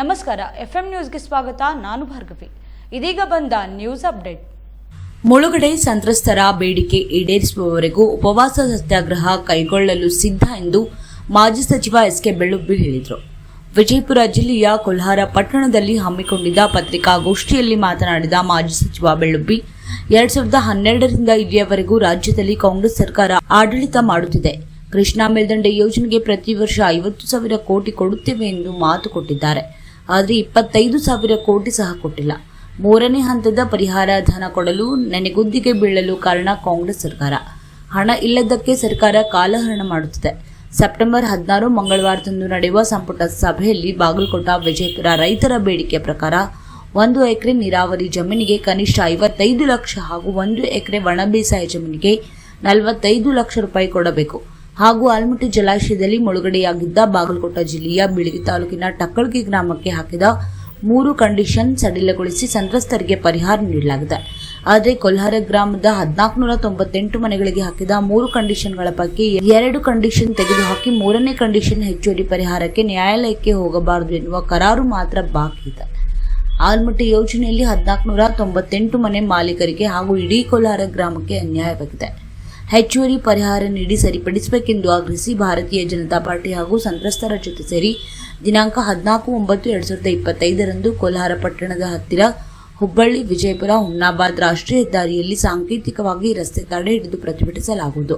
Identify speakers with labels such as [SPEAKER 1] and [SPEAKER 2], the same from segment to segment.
[SPEAKER 1] ನಮಸ್ಕಾರ, ಎಫ್ಎಂ ನ್ಯೂಸ್ಗೆ ಸ್ವಾಗತ, ನಾನು ಭಾರ್ಗವಿ. ಇದೀಗ ಬಂದ ನ್ಯೂಸ್ ಅಪ್ಡೇಟ್.
[SPEAKER 2] ಮುಳುಗಡೆ ಸಂತ್ರಸ್ತರ ಬೇಡಿಕೆ ಈಡೇರಿಸುವವರೆಗೂ ಉಪವಾಸ ಸತ್ಯಾಗ್ರಹ ಕೈಗೊಳ್ಳಲು ಸಿದ್ಧ ಎಂದು ಮಾಜಿ ಸಚಿವ ಎಸ್ಕೆ ಬೆಳ್ಳುಬ್ಬಿ ಹೇಳಿದರು. ವಿಜಯಪುರ ಜಿಲ್ಲೆಯ ಕೊಲ್ಹಾರ ಪಟ್ಟಣದಲ್ಲಿ ಹಮ್ಮಿಕೊಂಡಿದ್ದ ಪತ್ರಿಕಾಗೋಷ್ಠಿಯಲ್ಲಿ ಮಾತನಾಡಿದ ಮಾಜಿ ಸಚಿವ ಬೆಳ್ಳುಬ್ಬಿ ಎರಡ್ ಸಾವಿರದ ಹನ್ನೆರಡರಿಂದ ಇಲ್ಲಿಯವರೆಗೂ ರಾಜ್ಯದಲ್ಲಿ ಕಾಂಗ್ರೆಸ್ ಸರ್ಕಾರ ಆಡಳಿತ ಮಾಡುತ್ತಿದೆ. ಕೃಷ್ಣಾ ಮೇಲ್ದಂಡೆ ಯೋಜನೆಗೆ ಪ್ರತಿ ವರ್ಷ ಐವತ್ತು ಸಾವಿರ ಕೋಟಿ ಕೊಡುತ್ತೇವೆ ಎಂದು ಮಾತು ಕೊಟ್ಟಿದ್ದಾರೆ. ಆದರೆ ಇಪ್ಪತ್ತೈದು ಸಾವಿರ ಕೋಟಿ ಸಹ ಕೊಟ್ಟಿಲ್ಲ. ಮೂರನೇ ಹಂತದ ಪರಿಹಾರ ಧನ ಕೊಡಲು ನೆನೆಗುದ್ದಿಗೆ ಬೀಳಲು ಕಾರಣ ಕಾಂಗ್ರೆಸ್ ಸರ್ಕಾರ. ಹಣ ಇಲ್ಲದಕ್ಕೆ ಸರ್ಕಾರ ಕಾಲಹರಣ ಮಾಡುತ್ತಿದೆ. ಸೆಪ್ಟೆಂಬರ್ ಹದಿನಾರು ಮಂಗಳವಾರದಂದು ನಡೆಯುವ ಸಂಪುಟ ಸಭೆಯಲ್ಲಿ ಬಾಗಲಕೋಟ ವಿಜಯಪುರ ರೈತರ ಬೇಡಿಕೆ ಪ್ರಕಾರ ಒಂದು ಎಕರೆ ನೀರಾವರಿ ಜಮೀನಿಗೆ ಕನಿಷ್ಠ ಐವತ್ತೈದು ಲಕ್ಷ ಹಾಗೂ ಒಂದು ಎಕರೆ ಒಣ ಬೇಸಾಯ ಜಮೀನಿಗೆ ನಲವತ್ತೈದು ಲಕ್ಷ ರೂಪಾಯಿ ಕೊಡಬೇಕು. ಹಾಗೂ ಆಲ್ಮಟ್ಟಿ ಜಲಾಶಯದಲ್ಲಿ ಮುಳುಗಡೆಯಾಗಿದ್ದ ಬಾಗಲಕೋಟ ಜಿಲ್ಲೆಯ ಬಿಳಿಗಿ ತಾಲೂಕಿನ ಟಕ್ಕಳಗಿ ಗ್ರಾಮಕ್ಕೆ ಹಾಕಿದ ಮೂರು ಕಂಡೀಷನ್ ಸಡಿಲಗೊಳಿಸಿ ಸಂತ್ರಸ್ತರಿಗೆ ಪರಿಹಾರ ನೀಡಲಾಗಿದೆ. ಆದರೆ ಕೊಲ್ಹಾರ ಗ್ರಾಮದ ಹದಿನಾಲ್ಕುನೂರ ತೊಂಬತ್ತೆಂಟು ಮನೆಗಳಿಗೆ ಹಾಕಿದ ಮೂರು ಕಂಡೀಷನ್ಗಳ ಪೈಕಿ ಎರಡು ಕಂಡೀಷನ್ ತೆಗೆದುಹಾಕಿ ಮೂರನೇ ಕಂಡೀಷನ್ ಹೆಚ್ಚುವರಿ ಪರಿಹಾರಕ್ಕೆ ನ್ಯಾಯಾಲಯಕ್ಕೆ ಹೋಗಬಾರದು ಎನ್ನುವ ಕರಾರು ಮಾತ್ರ ಬಾಕಿ ಇದೆ. ಆಲ್ಮಟ್ಟಿ ಯೋಜನೆಯಲ್ಲಿ ಹದಿನಾಲ್ಕುನೂರ ತೊಂಬತ್ತೆಂಟು ಮನೆ ಮಾಲೀಕರಿಗೆ ಹಾಗೂ ಇಡೀ ಕೊಲ್ಹಾರ ಗ್ರಾಮಕ್ಕೆ ಅನ್ಯಾಯವಾಗಿದೆ. ಹೆಚ್ಚುವರಿ ಪರಿಹಾರ ನೀಡಿ ಸರಿಪಡಿಸಬೇಕೆಂದು ಆಗ್ರಹಿಸಿ ಭಾರತೀಯ ಜನತಾ ಪಾರ್ಟಿ ಹಾಗೂ ಸಂತ್ರಸ್ತರ ಜೊತೆ ಸೇರಿ ದಿನಾಂಕ ಹದಿನಾಲ್ಕು ಒಂಬತ್ತು ಎರಡು ಸಾವಿರದ ಇಪ್ಪತ್ತೈದರಂದು ಕೋಲಾರ ಪಟ್ಟಣದ ಹತ್ತಿರ ಹುಬ್ಬಳ್ಳಿ ವಿಜಯಪುರ ಹುಮ್ನಾಬಾದ್ ರಾಷ್ಟ್ರೀಯ ಹೆದ್ದಾರಿಯಲ್ಲಿ ಸಾಂಕೇತಿಕವಾಗಿ ರಸ್ತೆ ತಡೆ ಹಿಡಿದು ಪ್ರತಿಭಟಿಸಲಾಗುವುದು.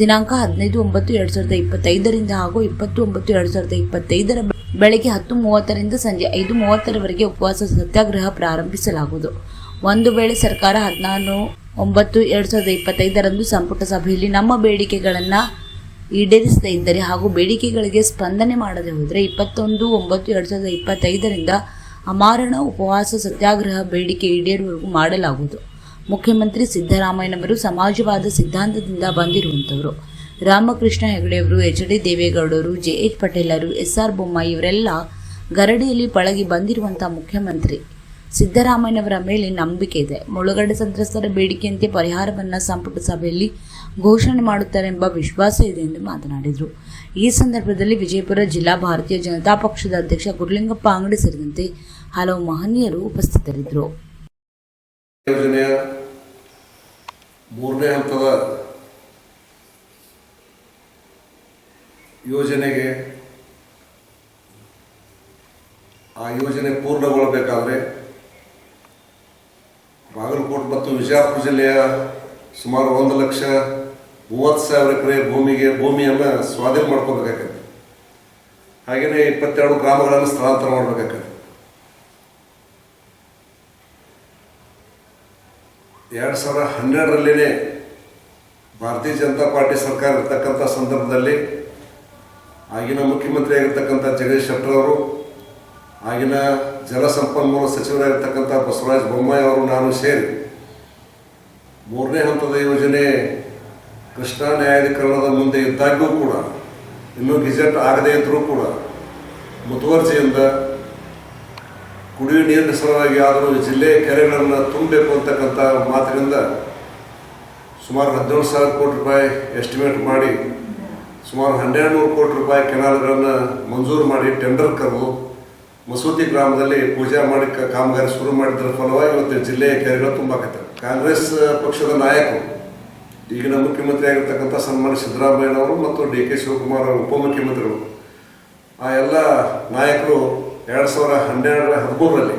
[SPEAKER 2] ದಿನಾಂಕ ಹದಿನೈದು ಒಂಬತ್ತು ಎರಡು ಸಾವಿರದ ಇಪ್ಪತ್ತೈದರಿಂದ ಹಾಗೂ ಇಪ್ಪತ್ತು ಒಂಬತ್ತು ಎರಡು ಸಾವಿರದ ಇಪ್ಪತ್ತೈದರ ಬೆಳಗ್ಗೆ ಹತ್ತು ಮೂವತ್ತರಿಂದ ಸಂಜೆ ಐದು ಮೂವತ್ತರವರೆಗೆ ಉಪವಾಸ ಸತ್ಯಾಗ್ರಹ ಪ್ರಾರಂಭಿಸಲಾಗುವುದು. ಒಂದು ವೇಳೆ ಸರ್ಕಾರ ಹದಿನಾರು ಒಂಬತ್ತು ಎರಡು ಸಾವಿರದ ಇಪ್ಪತ್ತೈದರಂದು ಸಂಪುಟ ಸಭೆಯಲ್ಲಿ ನಮ್ಮ ಬೇಡಿಕೆಗಳನ್ನು ಈಡೇರಿಸದೇ ಇದ್ದರೆ ಹಾಗೂ ಬೇಡಿಕೆಗಳಿಗೆ ಸ್ಪಂದನೆ ಮಾಡದೆ ಹೋದರೆ ಇಪ್ಪತ್ತೊಂದು ಒಂಬತ್ತು ಎರಡು ಸಾವಿರದ ಇಪ್ಪತ್ತೈದರಿಂದ ಅಮಾರಣ ಉಪವಾಸ ಸತ್ಯಾಗ್ರಹ ಬೇಡಿಕೆ ಈಡೇರುವವರೆಗೂ ಮಾಡಲಾಗುವುದು. ಮುಖ್ಯಮಂತ್ರಿ ಸಿದ್ದರಾಮಯ್ಯನವರು ಸಮಾಜವಾದ ಸಿದ್ಧಾಂತದಿಂದ ಬಂದಿರುವಂಥವರು. ರಾಮಕೃಷ್ಣ ಹೆಗಡೆಯವರು, ಎಚ್ ಡಿ ದೇವೇಗೌಡರು, ಜೆ ಎಚ್ ಪಟೇಲರು, ಎಸ್ ಆರ್ ಬೊಮ್ಮಾಯಿ ಇವರೆಲ್ಲ ಗರಡಿಯಲ್ಲಿ ಪಳಗಿ ಬಂದಿರುವಂಥ ಮುಖ್ಯಮಂತ್ರಿ. ಸಿದ್ದರಾಮಯ್ಯನವರ ಮೇಲೆ ನಂಬಿಕೆ ಇದೆ. ಮುಳುಗಡೆ ಸಂತ್ರಸ್ತರ ಬೇಡಿಕೆಯಂತೆ ಪರಿಹಾರವನ್ನು ಸಂಪುಟ ಸಭೆಯಲ್ಲಿ ಘೋಷಣೆ ಮಾಡುತ್ತಾರೆಂಬ ವಿಶ್ವಾಸ ಇದೆ ಎಂದು ಮಾತನಾಡಿದರು. ಈ ಸಂದರ್ಭದಲ್ಲಿ ವಿಜಯಪುರ ಜಿಲ್ಲಾ ಭಾರತೀಯ ಜನತಾ ಪಕ್ಷದ ಅಧ್ಯಕ್ಷ ಗುರುಲಿಂಗಪ್ಪ ಅಂಗಡಿ ಸೇರಿದಂತೆ ಹಲವು ಮಹನೀಯರು ಉಪಸ್ಥಿತರಿದ್ದರು.
[SPEAKER 3] ಯೋಜನೆಯ ಮೂರನೇ ಹಂತದ ಯೋಜನೆಗೆ ಆ ಯೋಜನೆ ಪೂರ್ಣಗೊಳ್ಳಬೇಕಾದ್ರೆ ಬಾಗಲಕೋಟೆ ಮತ್ತು ವಿಜಯಪುರ ಜಿಲ್ಲೆಯ ಸುಮಾರು ಒಂದು ಲಕ್ಷ ಮೂವತ್ತು ಸಾವಿರ ಎಕರೆ ಭೂಮಿಗೆ, ಭೂಮಿಯನ್ನು ಸ್ವಾಧೀನ ಮಾಡ್ಕೋಬೇಕಾಗತ್ತೆ ಹಾಗೆಯೇ ಇಪ್ಪತ್ತೆರಡು ಗ್ರಾಮಗಳನ್ನು ಸ್ಥಳಾಂತರ ಮಾಡಬೇಕಾಗತ್ತೆ. ಎರಡು ಸಾವಿರ ಹನ್ನೆರಡರಲ್ಲೇ ಭಾರತೀಯ ಜನತಾ ಪಾರ್ಟಿ ಸರ್ಕಾರ ಇರ್ತಕ್ಕಂಥ ಸಂದರ್ಭದಲ್ಲಿ ಆಗಿನ ಮುಖ್ಯಮಂತ್ರಿ ಆಗಿರ್ತಕ್ಕಂಥ ಜಗದೀಶ್ ಶೆಟ್ಟರ್ ಅವರು, ಆಗಿನ ಜಲಸಂಪನ್ಮೂಲ ಸಚಿವರಾಗಿರ್ತಕ್ಕಂಥ ಬಸವರಾಜ ಬೊಮ್ಮಾಯಿ ಅವರು, ನಾನು ಸೇರಿ ಮೂರನೇ ಹಂತದ ಯೋಜನೆ ಕೃಷ್ಣಾ ನ್ಯಾಯಾಧಿಕರಣದ ಮುಂದೆ ಇದ್ದಾಗೂ ಕೂಡ, ಇನ್ನೂ ಗೆಜೆಟ್ ಆಗದೇ ಇದ್ದರೂ ಕೂಡ ಮುತುವರ್ಜಿಯಿಂದ ಕುಡಿಯುವ ನೀರಿನ ಸಲುವಾಗಿ ಆದರೂ ಜಿಲ್ಲೆಯ ಕೆರೆಗಳನ್ನು ತುಂಬಬೇಕು ಅಂತಕ್ಕಂಥ ಮಾತಿನಿಂದ ಸುಮಾರು ಹದಿನೇಳು ಸಾವಿರ ಕೋಟಿ ರೂಪಾಯಿ ಎಸ್ಟಿಮೇಟ್ ಮಾಡಿ, ಸುಮಾರು ಹನ್ನೆರಡು ನೂರು ಕೋಟಿ ರೂಪಾಯಿ ಕೆನಾಲ್ಗಳನ್ನು ಮಂಜೂರು ಮಾಡಿ ಟೆಂಡರ್ ಕರೆದು ಮಸೂತಿ ಗ್ರಾಮದಲ್ಲಿ ಪೂಜೆ ಮಾಡಿ ಕಾಮಗಾರಿ ಶುರು ಮಾಡಿದ್ರ ಫಲವಾಗಿ ಇವತ್ತು ಜಿಲ್ಲೆಯ ಕೆರೆಗಳು ತುಂಬಾಕತ್ತೆ ಕಾಂಗ್ರೆಸ್ ಪಕ್ಷದ ನಾಯಕರು, ಈಗಿನ ಮುಖ್ಯಮಂತ್ರಿ ಆಗಿರ್ತಕ್ಕಂಥ ಸನ್ಮಾನ್ಯ ಸಿದ್ದರಾಮಯ್ಯನವರು ಮತ್ತು ಡಿ ಕೆ ಶಿವಕುಮಾರ್ ಅವರು, ಉಪಮುಖ್ಯಮಂತ್ರಿಗಳು. ಆ ಎಲ್ಲ ನಾಯಕರು ಎರಡು ಸಾವಿರ ಹನ್ನೆರಡರ ಹದಿಮೂರರಲ್ಲಿ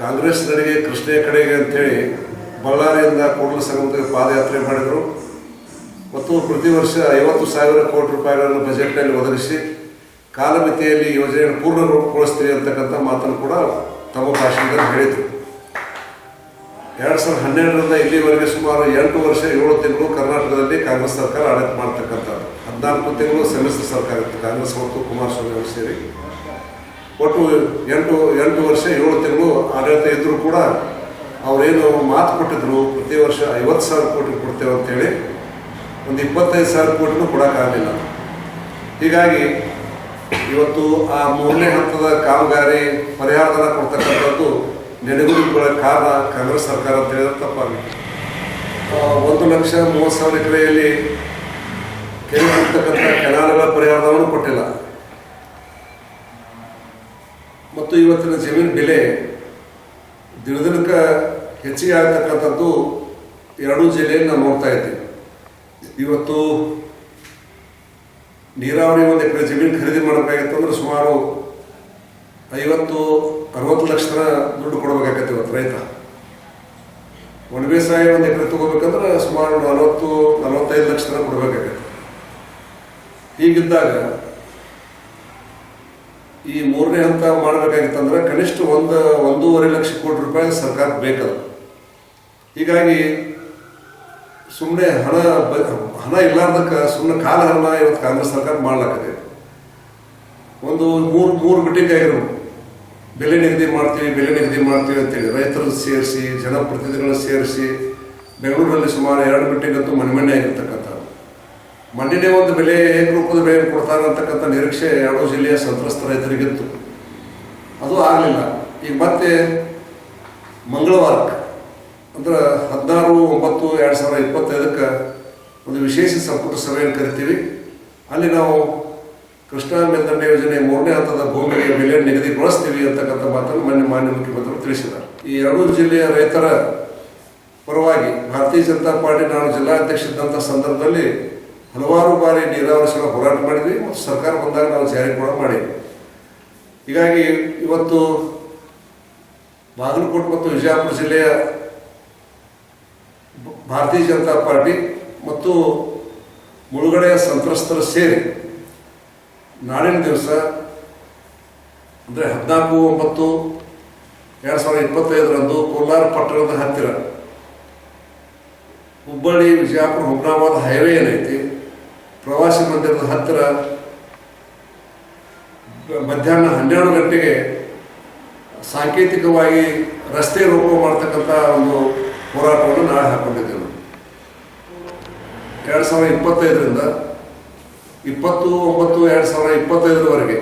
[SPEAKER 3] ಕಾಂಗ್ರೆಸ್ ನಡಿಗೆ ಕೃಷ್ಣೆಯ ಕಡೆಗೆ ಅಂತೇಳಿ ಬಳ್ಳಾರಿಯಿಂದ ಕೂಡಲ ಸಂಗಮಕ್ಕೆ ಪಾದಯಾತ್ರೆ ಮಾಡಿದರು. ಮತ್ತು ಪ್ರತಿ ವರ್ಷ ಐವತ್ತು ಸಾವಿರ ಕೋಟಿ ರೂಪಾಯಿಗಳನ್ನು ಬಜೆಟ್ನಲ್ಲಿ ಒದಗಿಸಿ ಕಾಲಮಿತಿಯಲ್ಲಿ ಯೋಜನೆಯನ್ನು ಪೂರ್ಣಗೊಳಿಸ್ತೀವಿ ಅಂತಕ್ಕಂಥ ಮಾತನ್ನು ಕೂಡ ತಮ್ಮ ಭಾಷಣದಲ್ಲಿ ಹೇಳಿದರು. ಎರಡು ಸಾವಿರದ ಹನ್ನೆರಡರಿಂದ ಇಲ್ಲಿವರೆಗೆ ಸುಮಾರು ಎಂಟು ವರ್ಷ ಏಳು ತಿಂಗಳು ಕರ್ನಾಟಕದಲ್ಲಿ ಕಾಂಗ್ರೆಸ್ ಸರ್ಕಾರ ಆಡಳಿತ ಮಾಡ್ತಕ್ಕಂಥದ್ದು. ಹದಿನಾಲ್ಕು ತಿಂಗಳು ಸಮ್ಮಿಶ್ರ ಸರ್ಕಾರ ಇತ್ತು. ಕಾಂಗ್ರೆಸ್ ಮತ್ತು ಕುಮಾರಸ್ವಾಮಿ ಅವರು ಸೇರಿ. ಒಟ್ಟು ಎಂಟು ಎಂಟು ವರ್ಷ ಏಳು ತಿಂಗಳು ಆಡಳಿತ ಇದ್ದರೂ ಕೂಡ ಅವರೇನು ಮಾತು ಕೊಟ್ಟಿದ್ರು, ಪ್ರತಿ ವರ್ಷ ಐವತ್ತು ಸಾವಿರ ಕೋಟಿ ಕೊಡ್ತೇವೆ ಅಂತೇಳಿ. ಒಂದು ಇಪ್ಪತ್ತೈದು ಸಾವಿರ ಕೋಟಿನೂ ಕೊಡೋಕ್ಕಾಗಲಿಲ್ಲ. ಹೀಗಾಗಿ ಇವತ್ತು ಆ ಮೂರನೇ ಹಂತದ ಕಾಮಗಾರಿ ಪರಿಹಾರಧನ ಕೊಡ್ತಕ್ಕಂಥದ್ದು ನೆನೆಗುದಿಗಳ ಕಾರಣ ಕಾಂಗ್ರೆಸ್ ಸರ್ಕಾರ ಅಂತ ಹೇಳಿದ್ರೆ ತಪ್ಪಾಗಿದೆ ಆ, ಒಂದು ಲಕ್ಷ ಮೂವತ್ತು ಸಾವಿರ ಎಕರೆಯಲ್ಲಿ ಕೆರೆ ಇರ್ತಕ್ಕಂಥ ಕೆನಾಲ್ಗಳ ಪರಿಹಾರವನ್ನು ಕೊಟ್ಟಿಲ್ಲ. ಮತ್ತು ಇವತ್ತಿನ ಜಮೀನು ಬೆಲೆ ದಿನ ದಿನಕ್ಕೆ ಹೆಚ್ಚಿಗೆ ಆಗ್ತಕ್ಕಂಥದ್ದು ಎರಡೂ ಜಿಲ್ಲೆಯಲ್ಲಿ ನಾವು ನೋಡ್ತಾ ಇದ್ದೀವಿ. ಇವತ್ತು ನೀರಾವರಿ ಒಂದು ಎಕರೆ ಜಮೀನು ಖರೀದಿ ಮಾಡಬೇಕಾಗಿತ್ತು ಅಂದ್ರೆ ಸುಮಾರು ಐವತ್ತು ಅರವತ್ತು ಲಕ್ಷ ತನ ದುಡ್ಡು ಕೊಡಬೇಕಾಗತ್ತೆ ಇವತ್ತು ರೈತ. ಒಣ ಬೇಸಾಯ ಒಂದು ಎಕರೆ ತಗೋಬೇಕಂದ್ರೆ ಸುಮಾರು ನಲವತ್ತು, ನಲವತ್ತೈದು ಲಕ್ಷ ತನಕ ಕೊಡಬೇಕಾಗತ್ತೆ. ಹೀಗಿದ್ದಾಗ ಈ ಮೂರನೇ ಹಂತ ಮಾಡಬೇಕಾಗಿತ್ತಂದ್ರೆ ಕನಿಷ್ಠ ಒಂದು, ಒಂದೂವರೆ ಲಕ್ಷ ಕೋಟಿ ರೂಪಾಯಿ ಸರ್ಕಾರ ಬೇಕಲ್ಲ. ಹೀಗಾಗಿ ಸುಮ್ಮನೆ ಹಣ ಹಣ ಇಲ್ಲಾರ್ದಕ್ಕೆ ಸುಮ್ಮನೆ ಕಾಲ ಹಣ ಇವತ್ತು ಕಾಂಗ್ರೆಸ್ ಸರ್ಕಾರ ಮಾಡ್ಲಾಕತ್ತೆ ಒಂದು ಮೂರು ಮೂರು ಮೀಟಿಂಗ್ ಆಗಿರೋ ಬೆಲೆ ನಿಗದಿ ಮಾಡ್ತೀವಿ, ಬೆಲೆ ನಿಗದಿ ಮಾಡ್ತೀವಿ ಅಂತೇಳಿ ರೈತರು ಸೇರಿಸಿ ಜನಪ್ರತಿನಿಧಿಗಳನ್ನ ಸೇರಿಸಿ ಬೆಂಗಳೂರಲ್ಲಿ ಸುಮಾರು ಎರಡು ಗಂಟೆಗಂತೂ ಮನೆ ಮನೆ ಆಗಿರ್ತಕ್ಕಂಥ ಮಣ್ಣಿನೇ ಒಂದು ಬೆಲೆ ಏಕರೂಪದ ಬೆಲೆ ಕೊಡ್ತಾರೆ ಅಂತಕ್ಕಂಥ ನಿರೀಕ್ಷೆ ಎರಡೂ ಜಿಲ್ಲೆಯ ಸಂತ್ರಸ್ತ ರೈತರಿಗಿತ್ತು ಅದು ಆಗಲಿಲ್ಲ. ಈಗ ಮತ್ತೆ ಮಂಗಳವಾರ, ಅಂದ್ರೆ ಹದಿನಾರು, ಒಂಬತ್ತು, ಎರಡು ಸಾವಿರದ ಇಪ್ಪತ್ತೈದಕ್ಕೆ ಒಂದು ವಿಶೇಷ ಸಂಪುಟ ಸಭೆಯನ್ನು ಕರಿತೀವಿ. ಅಲ್ಲಿ ನಾವು ಕೃಷ್ಣಾ ಮೇಲ್ದಂಡೆ ಯೋಜನೆ ಮೂರನೇ ಹಂತದ ಭೂಮಿಗೆ ಬೆಲೆ ನಿಗದಿಗೊಳಿಸ್ತೀವಿ ಅಂತಕ್ಕಂಥ ಮಾತನ್ನು ಮಾನ್ಯ ಮಾನ್ಯ ಮುಖ್ಯಮಂತ್ರಿಗಳು ತಿಳಿಸಿದ್ದಾರೆ. ಈ ಎರಡೂ ಜಿಲ್ಲೆಯ ರೈತರ ಪರವಾಗಿ ಭಾರತೀಯ ಜನತಾ ಪಾರ್ಟಿ ನಾನು ಜಿಲ್ಲಾಧ್ಯಕ್ಷ ಇದ್ದಂಥ ಸಂದರ್ಭದಲ್ಲಿ ಹಲವಾರು ಬಾರಿ ನೀರಾವರಿ ಸಲ ಹೋರಾಟ ಮಾಡಿದ್ವಿ ಮತ್ತು ಸರ್ಕಾರ ಬಂದಾಗ ನಾವು ಜಾರಿ ಕೂಡ ಮಾಡಿದ್ವಿ. ಹೀಗಾಗಿ ಇವತ್ತು ಬಾಗಲಕೋಟೆ ಮತ್ತು ವಿಜಯಪುರ ಜಿಲ್ಲೆಯ ಭಾರತೀಯ ಜನತಾ ಪಾರ್ಟಿ ಮತ್ತು ಮುಳುಗಡೆಯ ಸಂತ್ರಸ್ತರು ಸೇರಿ ನಾಳಿನ ದಿವಸ, ಅಂದರೆ ಹದಿನಾಲ್ಕು, ಒಂಬತ್ತು, ಎರಡು ಸಾವಿರದ ಇಪ್ಪತ್ತೈದರಂದು ಕೋಲಾರ ಪಟ್ಟಣದ ಹತ್ತಿರ ಹುಬ್ಬಳ್ಳಿ, ವಿಜಯಪುರ ಹುಮ್ನಾಬಾದ್ ಹೈವೇ ಏನೈತಿ, ಪ್ರವಾಸಿ ಮಂದಿರದ ಹತ್ತಿರ ಮಧ್ಯಾಹ್ನ ಹನ್ನೆರಡು ಗಂಟೆಗೆ ಸಾಂಕೇತಿಕವಾಗಿ ರಸ್ತೆ ರೂಪ ಮಾಡ್ತಕ್ಕಂಥ ಒಂದು ಹೋರಾಟವನ್ನು ನಾಳೆ ಹಾಕೊಂಡಿದ್ದೇವೆ ಎರಡು ಸಾವಿರದ ಇಪ್ಪತ್ತೈದರಿಂದ ಇಪ್ಪತ್ತು ಒಂಬತ್ತು ಎರಡು ಸಾವಿರದ ಇಪ್ಪತ್ತೈದರವರೆಗೆ.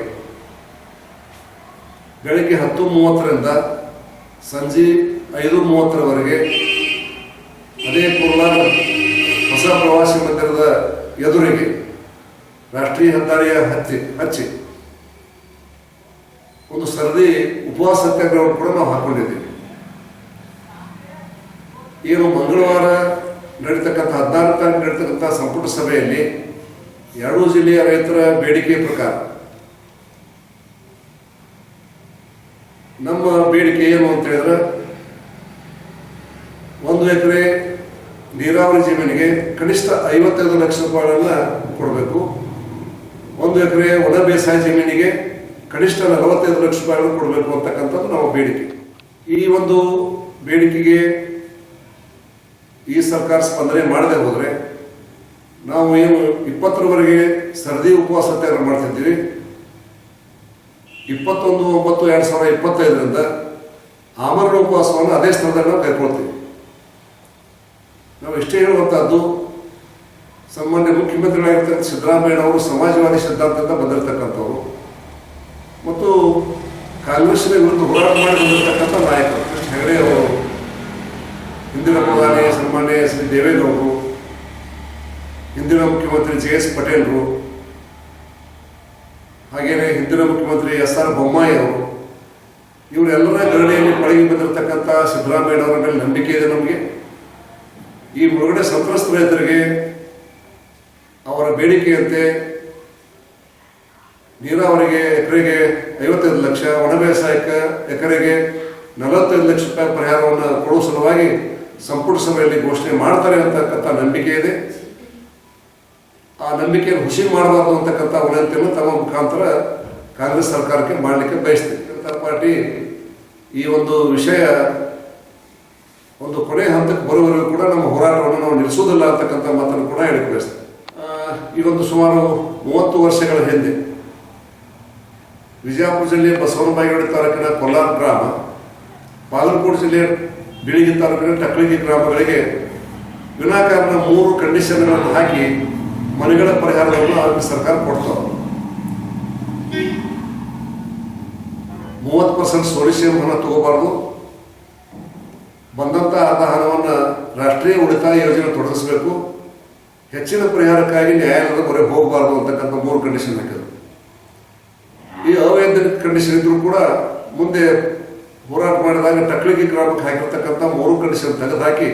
[SPEAKER 3] ಬೆಳಗ್ಗೆ ಹತ್ತು ಮೂವತ್ತರಿಂದ ಸಂಜೆ ಐದು ಮೂವತ್ತರವರೆಗೆ ಅದೇ ಕೋಲಾರ ಹೊಸ ಪ್ರವಾಸಿ ಮಂದಿರದ ಎದುರಿಗೆ ರಾಷ್ಟ್ರೀಯ ಹೆದ್ದಾರಿಯ ಹಚ್ಚಿ ಹಚ್ಚಿ. ಒಂದು ಸರದಿ ಉಪವಾಸ ಸತ್ಯಾಗ್ರಹ ಕೂಡ ನಾವು ಹಾಕೊಂಡಿದ್ದೀವಿ. ಏನು ಮಂಗಳವಾರ ನಡೀತಕ್ಕಂಥ ಹದಿನಾರು ತಾರೀಕು ನಡೀತಕ್ಕಂಥ ಸಂಪುಟ ಸಭೆಯಲ್ಲಿ ಎರಡೂ ಜಿಲ್ಲೆಯ ರೈತರ ಬೇಡಿಕೆ ಪ್ರಕಾರ ನಮ್ಮ ಬೇಡಿಕೆ ಏನು ಅಂತ ಹೇಳಿದ್ರೆ ಒಂದು ಎಕರೆ ನೀರಾವರಿ ಜಮೀನಿಗೆ ಕನಿಷ್ಠ ಐವತ್ತೈದು ಲಕ್ಷ ರೂಪಾಯಿಗಳನ್ನ ಕೊಡಬೇಕು. ಒಂದು ಎಕರೆ ಒಣ ಬೇಸಾಯ ಜಮೀನಿಗೆ ಕನಿಷ್ಠ ನಲವತ್ತೈದು ಲಕ್ಷ ರೂಪಾಯಿಗಳನ್ನು ಕೊಡಬೇಕು ಅಂತಕ್ಕಂಥದ್ದು ನಮ್ಮ ಬೇಡಿಕೆ. ಈ ಒಂದು ಬೇಡಿಕೆಗೆ ಈ ಸರ್ಕಾರ ಸ್ಪಂದನೆ ಮಾಡದೆ ಹೋದರೆ ನಾವು ಇಪ್ಪತ್ತರವರೆಗೆ ಸರದಿ ಉಪವಾಸ ಸತ್ಯಾಗ್ರಹ ಮಾಡ್ತಿದ್ದೀವಿ ಇಪ್ಪತ್ತೊಂದು, ಒಂಬತ್ತು, ಎರಡು ಸಾವಿರದ ಇಪ್ಪತ್ತೈದರಿಂದ ಆಮರಣ ಉಪವಾಸವನ್ನು ಅದೇ ಸ್ಥಳದಲ್ಲಿ ನಾವು ಕೈಕೊಳ್ತೀವಿ ನಾವು ಇಷ್ಟೇ ಹೇಳುವಂಥದ್ದು ಸಾಮಾನ್ಯ ಮುಖ್ಯಮಂತ್ರಿಗಳಾಗಿರ್ತಕ್ಕಂಥ ಸಿದ್ದರಾಮಯ್ಯ ಅವರು ಸಮಾಜವಾದಿ ಸಿದ್ಧಾಂತದಿಂದ ಬಂದಿರತಕ್ಕಂಥವ್ರು. ಮತ್ತು ಕಾಂಗ್ರೆಸ್ನ ವಿರುದ್ಧ ಹೋರಾಟ ಮಾಡಿ ಬಂದಿರತಕ್ಕಂಥ ನಾಯಕರು, ಕೃಷ್ಣ ಹೆಗಡೆ ಅವರು ಹಿಂದಿನ ಪ್ರಧಾನಿ, ಸನ್ಮಾನ್ಯ ಶ್ರೀ ದೇವೇಗೌಡರು ಹಿಂದಿನ ಮುಖ್ಯಮಂತ್ರಿ ಜೆ ಎಸ್ ಪಟೇಲ್ರು ಹಾಗೆಯೇ ಹಿಂದಿನ ಮುಖ್ಯಮಂತ್ರಿ ಎಸ್ ಆರ್ ಬೊಮ್ಮಾಯಿ ಅವರು, ಇವರೆಲ್ಲರ ಗಣನೆಯಲ್ಲಿ ಪಳಗಿ ಬಂದಿರತಕ್ಕಂಥ ಸಿದ್ದರಾಮಯ್ಯ ಅವರ ಮೇಲೆ ನಂಬಿಕೆ ಇದೆ ನಮಗೆ. ಈ ಮುಳುಗಡೆ ಸಂತ್ರಸ್ತ ರೈತರಿಗೆ ಅವರ ಬೇಡಿಕೆಯಂತೆ ನೀರಾವರಿಗೆ ಎಕರೆಗೆ ಐವತ್ತೈದು ಲಕ್ಷ, ಒಣ ಬೇಸಾಯಕ್ಕೆ ಎಕರೆಗೆ ನಲವತ್ತೈದು ಲಕ್ಷ ರೂಪಾಯಿ ಪರಿಹಾರವನ್ನು ಕೊಡುವ ಸಲುವಾಗಿ ಸಂಪುಟ ಸಭೆಯಲ್ಲಿ ಘೋಷಣೆ ಮಾಡ್ತಾರೆ ಅಂತಕ್ಕಂಥ ನಂಬಿಕೆ ಇದೆ. ಆ ನಂಬಿಕೆಯನ್ನು ಹುಸಿ ಮಾಡಬಾರ್ದು ಅಂತಕ್ಕಂಥ ವಿನಂತಿಯನ್ನು ತಮ್ಮ ಮುಖಾಂತರ ಕಾಂಗ್ರೆಸ್ ಸರ್ಕಾರಕ್ಕೆ ಮಾಡಲಿಕ್ಕೆ ಬಯಸ್ತೀವಿ ಜನತಾ ಪಾರ್ಟಿ ಈ ಒಂದು ವಿಷಯ ಒಂದು ಕೊನೆ ಹಂತಕ್ಕೆ ಬರುವವರೆಗೂ ಕೂಡ ನಮ್ಮ ಹೋರಾಟವನ್ನು ನಾವು ನಿಲ್ಲಿಸೋದಿಲ್ಲ ಅಂತಕ್ಕಂಥ ಮಾತನ್ನು ಕೂಡ ಹೇಳಿಕೆ ಬಯಸ್ತೀವಿ ಒಂದು ಸುಮಾರು ಮೂವತ್ತು ವರ್ಷಗಳ ಹಿಂದೆ ವಿಜಯಪುರ ಜಿಲ್ಲೆ ಬಸವನಬಾಯಿಗೌಡ ತಾಲೂಕಿನ ಕೊಲ್ಲಾರ ಗ್ರಾಮ, ಬಾಗಲಕೋಟೆ ಜಿಲ್ಲೆ ಬಿಳಿಗಿ ತಾಲೂಕಿನ ಟಕ್ಳಿಗಿ ಗ್ರಾಮಗಳಿಗೆ ವಿನಾಕಾರಣ ಮೂರು ಕಂಡೀಷನ್ಗಳನ್ನು ಹಾಕಿ ಮನೆಗಳ ಪರಿಹಾರವನ್ನು ಆರೋಗ್ಯ ಸರ್ಕಾರ ಕೊಡ್ತಾವ ಮೂವತ್ತು ಪರ್ಸೆಂಟ್ ಸೋಲಿಸಿಯಂ ಹಣ ತಗೋಬಾರ್ದು. ಬಂದಂಥ ಅರ್ಧ ಹಣವನ್ನು ರಾಷ್ಟ್ರೀಯ ಉಳಿತಾಯ ಯೋಜನೆ ತೊಡಗಿಸಬೇಕು. ಹೆಚ್ಚಿನ ಪರಿಹಾರಕ್ಕಾಗಿ ನ್ಯಾಯಾಲಯದ ಮೊರೆ ಹೋಗಬಾರ್ದು ಅಂತಕ್ಕಂಥ ಮೂರು ಕಂಡೀಷನ್ ಹಾಕಿದ್ರು. ಈ ಅವೈಜ್ಞಾನಿಕ ಕಂಡೀಷನ್ ಇದ್ರೂ ಕೂಡ ಮುಂದೆ ಹೋರಾಟ ಮಾಡಿದಾಗ ಟಕ್ಳಿಗಿ ಗ್ರಾಮಕ್ಕೆ ಹಾಕಿರ್ತಕ್ಕಂಥ ಮೂರು ಕಂಡೀಷನ್ ತೆಗೆದುಹಾಕಿ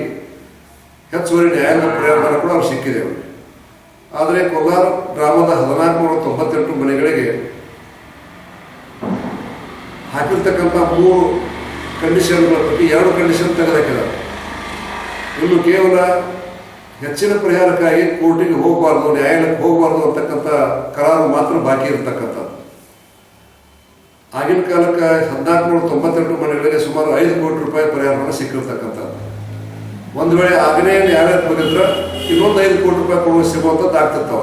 [SPEAKER 3] ಹೆಚ್ಚುವರಿ ನ್ಯಾಯಾಂಗ ಪರಿಹಾರ ಕೂಡ ಅವ್ರು ಸಿಕ್ಕಿದೆ. ಆದರೆ ಕೋಲಾರ ಗ್ರಾಮದ ಹದಿನಾಲ್ಕು ನೂರ ತೊಂಬತ್ತೆಂಟು ಮನೆಗಳಿಗೆ ಹಾಕಿರ್ತಕ್ಕಂಥ ಮೂರು ಕಂಡೀಷನ್ಗಳ ಪೈಕಿ ಎರಡು ಕಂಡೀಷನ್ ತೆಗೆದಾಕಿದ್ದಾರೆ. ಇನ್ನು ಕೇವಲ ಹೆಚ್ಚಿನ ಪರಿಹಾರಕ್ಕಾಗಿ ಕೋರ್ಟಿಗೆ ಹೋಗಬಾರ್ದು, ನ್ಯಾಯಾಲಯಕ್ಕೆ ಹೋಗಬಾರ್ದು ಅಂತಕ್ಕಂಥ ಕರಾರು ಮಾತ್ರ ಬಾಕಿ ಇರತಕ್ಕಂಥದ್ದು. ಆಗಿನ ಕಾಲಕ್ಕೆ ಹದಿನಾಲ್ಕು ನೂರ ತೊಂಬತ್ತೆಂಟು ಮನೆಗಳಿಗೆ ಸುಮಾರು ಐದು ಕೋಟಿ ರೂಪಾಯಿ ಪರಿಹಾರವನ್ನು ಸಿಕ್ಕಿರ್ತಕ್ಕಂಥದ್ದು. ಒಂದು ವೇಳೆ ಆಗನೇ ನ್ಯಾಯಾಲಯಕ್ಕೆ ಹೋಗಿದ್ರೆ ಇನ್ನೊಂದು ಐದು ಕೋಟಿ ರೂಪಾಯಿ ಕೊಡುವ ಸಿಗುವಂಥದ್ದು ಆಗ್ತಿರ್ತಾವ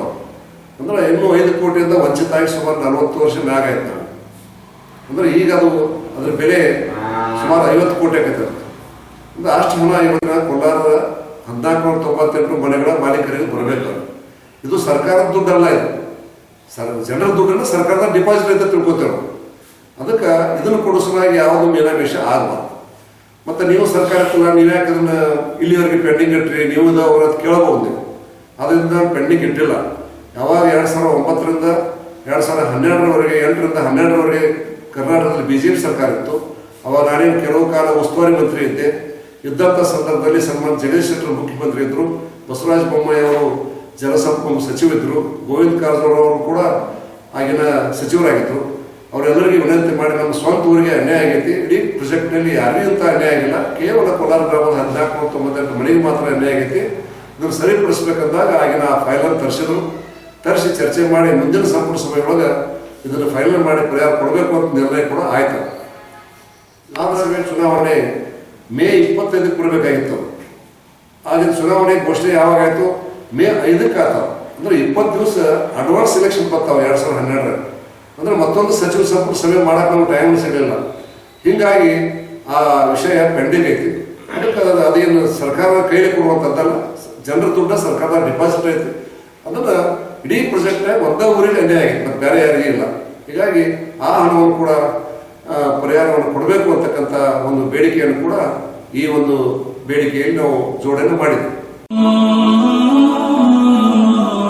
[SPEAKER 3] ಅಂದ್ರೆ ಇನ್ನೂ ಐದು ಕೋಟಿಯಿಂದ ವಂಚಿತ ಆಗಿ ಸುಮಾರು ನಲವತ್ತು ವರ್ಷ ಮ್ಯಾಗ ಆಯ್ತು ಅಂದ್ರೆ ಈಗ ಅದು ಅದ್ರ ಬೆಲೆ ಸುಮಾರು ಐವತ್ತು ಕೋಟಿ ಆಗೈತೆ ಅಂದ್ರೆ ಅಷ್ಟು ಹಣ ಇವತ್ತಿನ ಕೋಲಾರದ ಹದಿನಾಲ್ಕು ನೂರ ತೊಂಬತ್ತೆಂಟು ಮನೆಗಳ ಮಾಲೀಕರಿಗೆ ಬರಬೇಕು ಇದು ಸರ್ಕಾರದ ದುಡ್ಡಲ್ಲ ಇದು. ಸರ್, ಜನರ ದುಡ್ಡನ್ನು ಸರ್ಕಾರದ ಡಿಪಾಸಿಟ್ ಅಂತ ತಿಳ್ಕೊತೇವೆ. ಅದಕ್ಕೆ ಇದನ್ನು ಕೊಡಿಸಲಾಗಿ ಯಾವುದು ವಿಷಯ ಆಗಬಾರ್ದು. ಮತ್ತು ನೀವು ಸರ್ಕಾರಕ್ಕೆ ನೀವು ಯಾಕೆ ಅದನ್ನ ಇಲ್ಲಿವರೆಗೆ ಪೆಂಡಿಂಗ್ ಇಟ್ಟ್ರಿ ನೀವು ಅವ್ರ ಅದು ಕೇಳಬಹುದು? ಅದರಿಂದ ಪೆಂಡಿಂಗ್ ಇಟ್ಟಿಲ್ಲ ಯಾವಾಗ ಎರಡು ಸಾವಿರದ ಒಂಬತ್ತರಿಂದ ಎರಡು ಸಾವಿರದ ಹನ್ನೆರಡರವರೆಗೆ, ಎಂಟರಿಂದ ಹನ್ನೆರಡರವರೆಗೆ ಕರ್ನಾಟಕದಲ್ಲಿ ಬಿ ಜೆ ಪಿ ಸರ್ಕಾರ ಇತ್ತು. ಅವಾಗ ನಾನೇನು ಕೆಲವು ಕಾಲ ಉಸ್ತುವಾರಿ ಮಂತ್ರಿ ಇದ್ದೆ. ಇದ್ದಂಥ ಸಂದರ್ಭದಲ್ಲಿ ಸನ್ಮಾನ್ ಜಗದೀಶ್ ಶೆಟ್ಟರ್ ಮುಖ್ಯಮಂತ್ರಿ ಇದ್ದರು ಬಸವರಾಜ ಬೊಮ್ಮಾಯಿ ಅವರು ಜಲಸಂಪನ್ಮೂಲ ಸಚಿವರಿದ್ದರು ಗೋವಿಂದ ಕಾರಜೋಳ ಅವರು ಕೂಡ ಆಗಿನ ಸಚಿವರಾಗಿದ್ದರು ಅವರೆಲ್ಲರಿಗೆ ವಿನಂತಿ ಮಾಡಿ, ನಮ್ಮ ಸ್ವಂತ ಊರಿಗೆ ಅನ್ಯಾಯ ಆಗೈತಿ. ಇಡೀ ಪ್ರಾಜೆಕ್ಟ್ನಲ್ಲಿ ಯಾರಿಗೂ ಅಂತ ಅನ್ಯಾಯ ಆಗಿಲ್ಲ. ಕೇವಲ ಕೋಲಾರ ಗ್ರಾಮದ ಹದಿನಾಲ್ಕು ನೂರ ತೊಂಬತ್ತೆಂಟು ಮನೆಗೆ ಮಾತ್ರ ಅನ್ಯಾಯ ಆಗೈತಿ. ಇದನ್ನು ಸರಿಪಡಿಸ್ಬೇಕಂದಾಗ ಆಗಿನ ಆ ಫೈಲನ್ನು ತರಿಸಿದ್ರು. ತರಿಸಿ ಚರ್ಚೆ ಮಾಡಿ, ಮುಂದಿನ ಸಂಪುಟ ಸಭೆಯೊಳಗೆ ಇದನ್ನು ಫೈನಲ್ ಮಾಡಿ ಪರಿಹಾರ ಕೊಡಬೇಕು ಅಂತ ನಿರ್ಣಯ ಕೂಡ ಆಯಿತು. ಆದ್ರೆ ಚುನಾವಣೆ ಮೇ ಇಪ್ಪತ್ತೈದಕ್ಕೆ ಕೊಡಬೇಕಾಗಿತ್ತು ಆಗಿನ ಚುನಾವಣೆ ಘೋಷಣೆ ಯಾವಾಗ ಆಯ್ತು? ಮೇ ಐದಕ್ಕೆ ಆಯ್ತು. ಅಂದ್ರೆ ಇಪ್ಪತ್ತು ದಿವಸ ಅಡ್ವಾನ್ಸ್ ಎಲೆಕ್ಷನ್ ಬರ್ತಾವೆ, ಎರಡು ಸಾವಿರದ ಹನ್ನೆರಡರ ಅಂದ್ರೆ ಮತ್ತೊಂದು ಸಚಿವ ಸಂಪುಟ ಸಭೆ ಮಾಡಕ್ಕೆ ನಮ್ಗೆ ಟೈಮ್ ಸಿಗಲಿಲ್ಲ ಹೀಗಾಗಿ ಆ ವಿಷಯ ಪೆಂಡಿಂಗ್ ಐತಿ. ಅದಕ್ಕೆ ಅದು ಅದೇನು ಸರ್ಕಾರ ಕೈಲಿ ಕೊಡುವಂಥದ್ದಲ್ಲ, ಜನರ ದುಡ್ಡ ಸರ್ಕಾರದ ಡಿಪಾಸಿಟ್ ಐತಿ. ಅದನ್ನು ಇಡೀ ಪ್ರಾಜೆಕ್ಟ್ನಾಗ ಒಂದೇ ಊರಿಗೆ ಅನ್ಯಾಯ ಆಗಿದೆ, ಮತ್ತು ಬೇರೆ ಯಾರಿಗೂ ಇಲ್ಲ. ಹೀಗಾಗಿ ಆ ಹಣವನ್ನು ಕೂಡ ಪರಿಹಾರವನ್ನು ಕೊಡಬೇಕು ಅಂತಕ್ಕಂಥ ಒಂದು ಬೇಡಿಕೆಯನ್ನು ಕೂಡ ಈ ಒಂದು ಬೇಡಿಕೆಯಲ್ಲಿ ನಾವು ಜೋಡಣೆ ಮಾಡಿದ್ವಿ.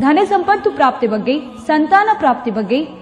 [SPEAKER 1] ಧನ ಸಂಪತ್ತು ಪ್ರಾಪ್ತಿ ಬಗ್ಗೆ ಸಂತಾನ ಪ್ರಾಪ್ತಿ ಬಗ್ಗೆ